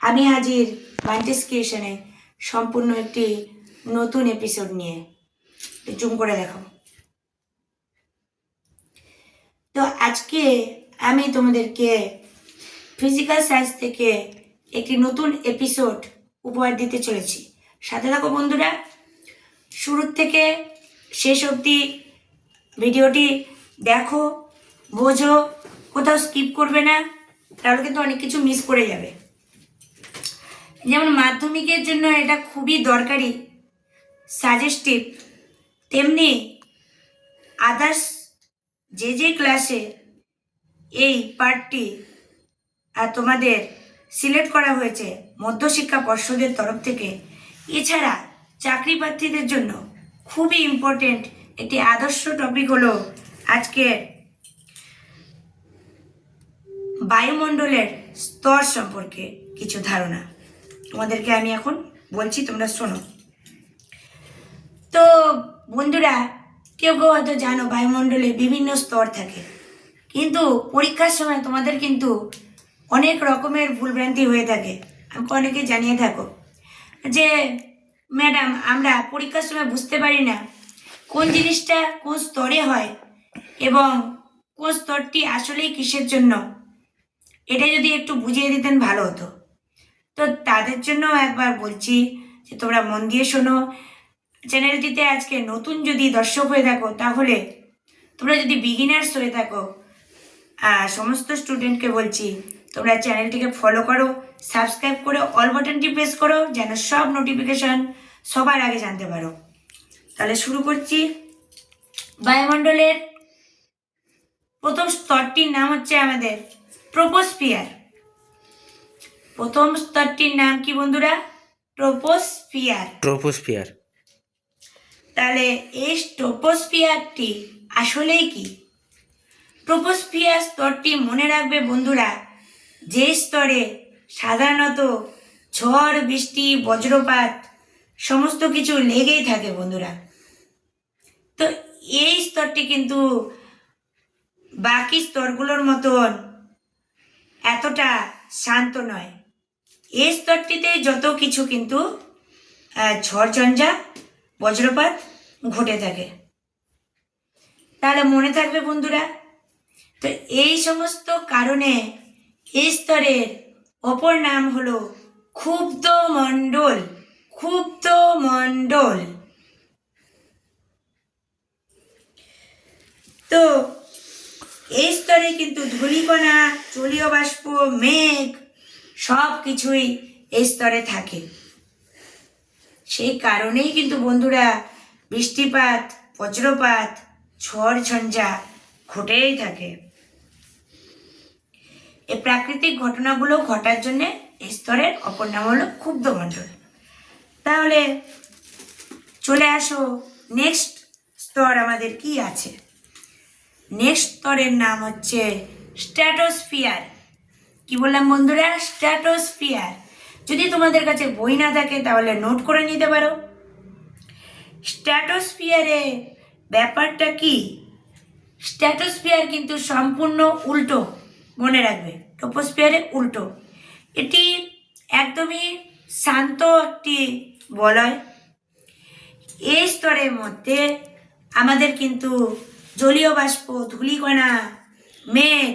আমি হাজির মাইন্টেস ক্রিয়েশনে সম্পূর্ণ একটি নতুন এপিসোড নিয়ে। জুম করে দেখো। তো আজকে আমি তোমাদেরকে ফিজিক্যাল সায়েন্স থেকে একটি নতুন এপিসোড উপহার দিতে চলেছি। সাথে থাকো বন্ধুরা, শুরুর থেকে শেষ অবধি ভিডিওটি দেখো, বোঝো, কোথাও স্কিপ করবে না। তাহলে কিন্তু অনেক কিছু মিস করে যাবে। যেমন মাধ্যমিকের জন্য এটা খুবই দরকারি সাজেস্টিভ তেমনি আদার্স যে যে ক্লাসে এই পার্টটি আর তোমাদের সিলেক্ট করা হয়েছে মধ্যশিক্ষা পর্ষদের তরফ থেকে, এছাড়া চাকরি প্রার্থীদের জন্য খুবই ইম্পর্টেন্ট একটি আদর্শ টপিক হলো আজকের বায়ুমণ্ডলের স্তর সম্পর্কে কিছু ধারণা। তোমাদেরকে আমি এখন বলছি, তোমরা শোনো। তো বন্ধুরা, কেউ কেউ হয়তো জানো, বায়ুমণ্ডলে বিভিন্ন স্তর থাকে। কিন্তু পরীক্ষার সময় তোমাদের কিন্তু অনেক রকমের ভুলভ্রান্তি হয়ে থাকে। আমাকে অনেকে জানিয়ে থাকো যে, ম্যাডাম, আমরা পরীক্ষার সময় বুঝতে পারি না কোন জিনিসটা কোন স্তরে হয় এবং কোন স্তরটি আসলেই কিসের জন্য। এটা যদি একটু বুঝিয়ে দিতেন ভালো হতো। তো তাদের জন্য একবার বলছি যে, তোমরা মন দিয়ে শোনো। চ্যানেলটিতে আজকে নতুন যদি দর্শক হয়ে থাকো, তাহলে তোমরা যদি বিগিনার্স হয়ে থাকো সমস্ত স্টুডেন্টকে বলছি, তোমরা চ্যানেলটিকে ফলো করো সাবস্ক্রাইব করে অল বাটনটি প্রেস করো, যেন সব নোটিফিকেশন সবার আগে জানতে পারো। তাহলে শুরু করছি। বায়ুমণ্ডলের প্রথম স্তরটির নাম হচ্ছে আমাদের ট্রোপোস্ফিয়ার প্রথম স্তরটির নাম কি বন্ধুরা? ট্রোপোস্ফিয়ার ট্রোপোস্ফিয়ার তাহলে এই ট্রোপোস্ফিয়ারটি আসলেই কি? ট্রোপোস্ফিয়ার স্তরটি মনে রাখবে বন্ধুরা যে স্তরে সাধারণত ঝড় বৃষ্টি বজ্রপাত সমস্ত কিছু লেগেই থাকে বন্ধুরা। তো এই স্তরটি কিন্তু বাকি স্তরগুলোর মতন এতটা শান্ত নয়। এই স্তরটিতে যত কিছু কিন্তু ঝড়ঝঞ্ঝা, বজ্রপাত ঘটে থাকে। তাহলে মনে থাকবে বন্ধুরা, তো এই সমস্ত কারণে এই স্তরের অপর নাম হলো ক্ষুব্ধ মণ্ডল ক্ষুব্ধ মণ্ডল। তো এই স্তরে কিন্তু ধূলিকণা জলীয় বাষ্প মেঘ সব কিছুই এই স্তরে থাকে। সেই কারণেই কিন্তু বন্ধুরা বৃষ্টিপাত, বজ্রপাত, ঝড় ঝঞ্ঝা ঘটেই থাকে। এই প্রাকৃতিক ঘটনাগুলো ঘটার জন্যে এই স্তরের অপর নাম হলো ক্ষুব্ধমণ্ডল তাহলে চলে আসো নেক্সট স্তর আমাদের কি আছে? নেক্সট স্তরের নাম হচ্ছে স্ট্র্যাটোস্ফিয়ার কি বললাম বন্ধুরা? স্ট্র্যাটোস্ফিয়ার যদি তোমাদের কাছে বই না থাকে, তাহলে নোট করে নিতে পারো। স্ট্র্যাটোস্ফিয়ারে ব্যাপারটা কি? স্ট্র্যাটোস্ফিয়ার কিন্তু সম্পূর্ণ উল্টো, মনে রাখবে। ট্রোপোস্ফিয়ারে উল্টো। এটি একদমই শান্ত একটি বলয়। এই স্তরের মধ্যে আমাদের কিন্তু জলীয় বাষ্প, ধূলিকণা, মেঘ,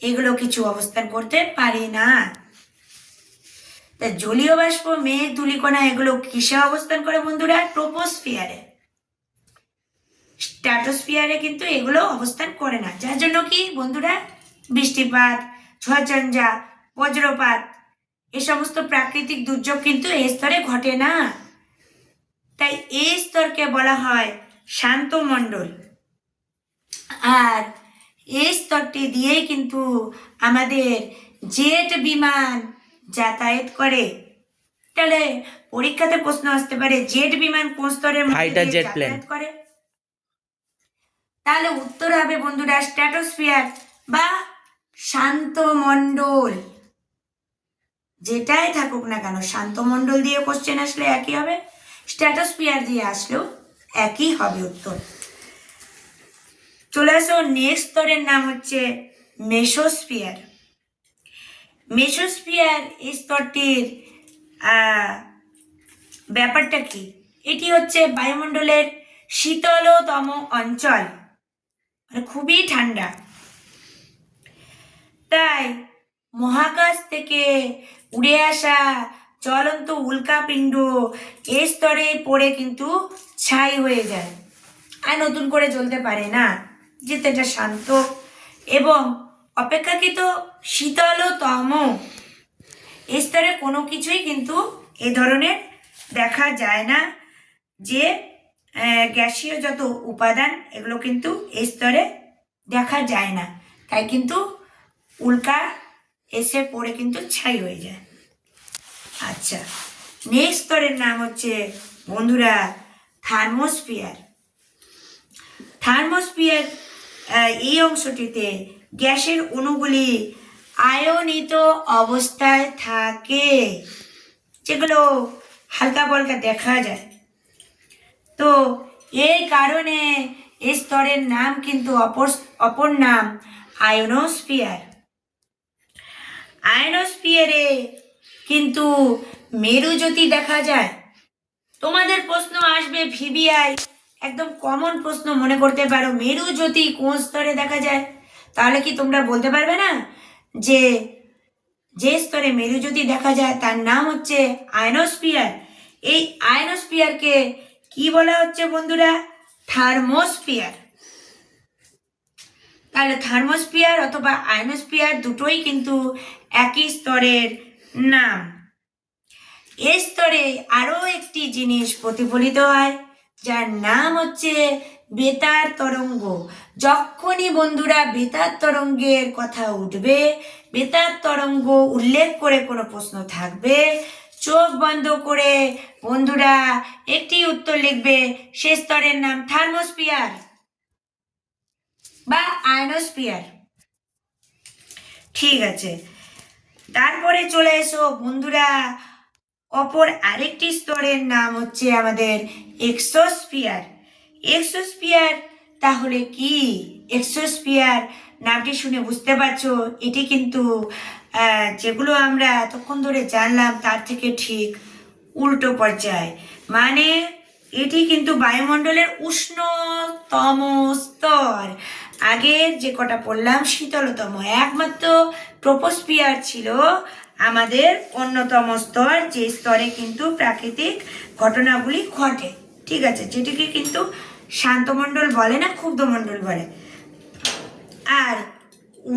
এগুলো কিছু অবস্থান করতে পারে না। তা জলীয় বাষ্প, মেঘ, ধূলিকণা, এগুলো কিসে অবস্থান করে বন্ধুরা? ট্রোপোস্ফিয়ারে। স্ট্র্যাটোস্ফিয়ারে কিন্তু এগুলো অবস্থান করে না। যার জন্য কি বন্ধুরা? বৃষ্টিপাত, ঝড়ঝঞ্ঝা, বজ্রপাত, এ সমস্ত প্রাকৃতিক দুর্যোগ কিন্তু এই স্তরে ঘটে না। তাই এই স্তরকে বলা হয় শান্ত মণ্ডল আর এই স্তরটি দিয়েই কিন্তু আমাদের জেট বিমান যাতায়াত করে। তাহলে পরীক্ষাতে প্রশ্ন আসতে পারে জেট বিমান কোন স্তরের দিয়ে যাতায়াত করে? তাহলে উত্তর হবে বন্ধুরা স্ট্র্যাটোস্ফিয়ার বা শান্ত মণ্ডল যেটাই থাকুক না কেন শান্ত মণ্ডল দিয়ে কোশ্চেন আসলে একই হবে স্ট্র্যাটোস্ফিয়ার দিয়ে আসলেও একই হবে উত্তর। চলে আসো নেক্সট স্তরের নাম হচ্ছে মেসোস্ফিয়ার মেসোস্ফিয়ার এই স্তরটির ব্যাপারটা কি? এটি হচ্ছে বায়ুমণ্ডলের শীতলতম অঞ্চল। মানে খুবই ঠান্ডা। তাই মহাকাশ থেকে উড়ে আসা চলন্ত উল্কাপিণ্ড এই স্তরে পড়ে কিন্তু ছাই হয়ে যায়। আর নতুন করে জ্বলতে পারে না। এটা শান্ত এবং অপেক্ষাকৃত শীতলতম এই স্তরে কোনো কিছুই কিন্তু এ ধরনের দেখা যায় না যে গ্যাসীয় যত উপাদান এগুলো কিন্তু এই স্তরে দেখা যায় না। তাই কিন্তু উল্কা এসে পড়ে কিন্তু ছাই হয়ে যায়। আচ্ছা নেক্সট স্তরের নাম হচ্ছে বন্ধুরা থার্মোস্ফিয়ার। আহ, এই অংশটিতে গ্যাসের অণুগুলি আয়নিত অবস্থায় থাকে, যেগুলো হালকা পালকা দেখা যায়। তো এই কারণে এই স্তরের নাম কিন্তু অপর অপর নাম আয়নোস্ফিয়ার। আয়নোস্ফিয়ারে কিন্তু মেরুজ্যোতি দেখা যায়। তোমাদের প্রশ্ন আসবে ভিবিআই একদম কমন প্রশ্ন মনে করতে পারো। মেরুজ্যোতি কোন স্তরে দেখা যায়? তাহলে কি তোমরা বলতে পারবে না? যে যে স্তরে মেরুজ্যোতি দেখা যায়, তার নাম হচ্ছে আয়নোস্ফিয়ার। এই আয়নোস্ফিয়ারকে কি বলা হচ্ছে বন্ধুরা? থার্মোস্ফিয়ার। তাহলে থার্মোস্ফিয়ার অথবা আয়নোস্ফিয়ার দুটোই কিন্তু একই স্তরের নাম। এই স্তরে আরও একটি জিনিস প্রতিফলিত হয়। যার নাম হচ্ছে বেতার তরঙ্গ। যখনই বন্ধুরা বেতার তরঙ্গের কথা উঠবে, বেতার তরঙ্গ উল্লেখ করে কোনো প্রশ্ন থাকবে, চোখ বন্ধ করে বন্ধুরা একটি উত্তর লিখবে, সে স্তরের নাম থার্মোস্ফিয়ার বা আয়নোস্ফিয়ার। ঠিক আছে। তারপরে চলে এসো বন্ধুরা অপর আরেকটি স্তরের নাম হচ্ছে আমাদের এক্সোস্ফিয়ার। এক্সোস্ফিয়ার তাহলে কি? এক্সোস্ফিয়ার নামটি শুনে বুঝতে পারছ? এটি কিন্তু যেগুলো আমরা এতক্ষণ ধরে জানলাম, তার থেকে ঠিক উল্টো পর্যায়। মানে এটি কিন্তু বায়ুমণ্ডলের উষ্ণতম স্তর। আগের যে কটা পড়লাম, শীতলতম। একমাত্র ট্রোপোস্ফিয়ার ছিল আমাদের অন্যতম স্তর, যে স্তরে কিন্তু প্রাকৃতিক ঘটনাগুলি ঘটে। ঠিক আছে? যেটিকে কিন্তু শান্তমণ্ডল বলে না, ক্ষুব্ধমণ্ডল বলে। আর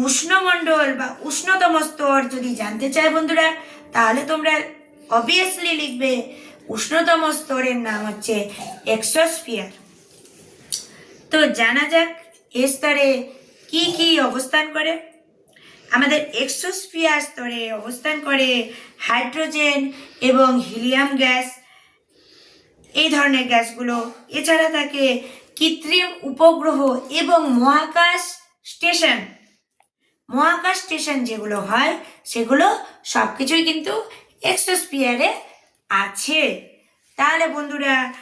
উষ্ণমণ্ডল বা উষ্ণতম স্তর যদি জানতে চায় বন্ধুরা, তাহলে তোমরা অবভিয়াসলি লিখবে, উষ্ণতম স্তরের নাম হচ্ছে এক্সোস্ফিয়ার তো জানা যাক, এ স্তরে কি কি অবস্থান করে? আমাদের এক্সোস্ফিয়ার স্তরে অবস্থান করে হাইড্রোজেন এবং হিলিয়াম গ্যাস। এই ধরনের গ্যাসগুলো, এছাড়া থাকে কৃত্রিম উপগ্রহ এবং মহাকাশ স্টেশন। মহাকাশ স্টেশন যেগুলো হয়, সেগুলো সব কিছুই কিন্তু এক্সোস্ফিয়ারে আছে। তাহলে বন্ধুরা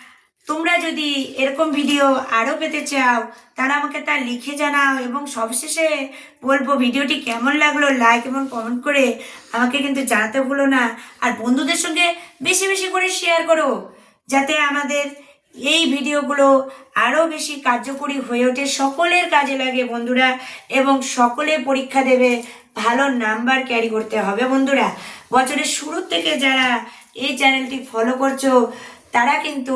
তোমরা যদি এরকম ভিডিও আরও পেতে চাও তারা আমাকে তা লিখে জানাও এবং সবশেষে বলব ভিডিওটি কেমন লাগল লাইক এবং কমেন্ট করে আমাকে কিন্তু জানাতে ভুলো না। আর বন্ধুদের সঙ্গে বেশি বেশি করে শেয়ার করো, যাতে আমাদের এই ভিডিওগুলো আরও বেশি কার্যকরী হয়ে ওঠে, সকলের কাজে লাগে বন্ধুরা, এবং সকলে পরীক্ষা দেবে, ভালো নাম্বার ক্যারি করতে হবে বন্ধুরা। বছরের শুরু থেকে যারা এই চ্যানেলটি ফলো করছ তারা কিন্তু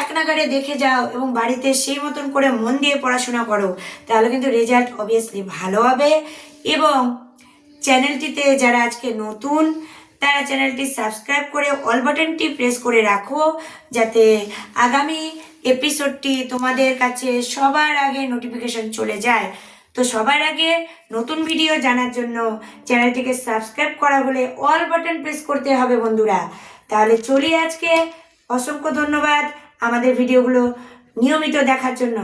এক নাগারে দেখে যাও এবং বাড়িতে সেই মতন করে মন দিয়ে পড়াশোনা করো। তাহলে কিন্তু রেজাল্ট অবভিয়াসলি ভালো হবে এবং চ্যানেলটিতে যারা আজকে নতুন, তারা চ্যানেলটি সাবস্ক্রাইব করে অল বাটনটি প্রেস করে রাখো যাতে আগামী এপিসোডটি তোমাদের কাছে সবার আগে নোটিফিকেশন চলে যায়। তো সবার আগে নতুন ভিডিও জানার জন্য চ্যানেলটিকে সাবস্ক্রাইব করা হলে অল বাটন প্রেস করতে হবে বন্ধুরা। তাহলে চলি আজকে অসংখ্য ধন্যবাদ আমাদের ভিডিওগুলো নিয়মিত দেখার জন্য।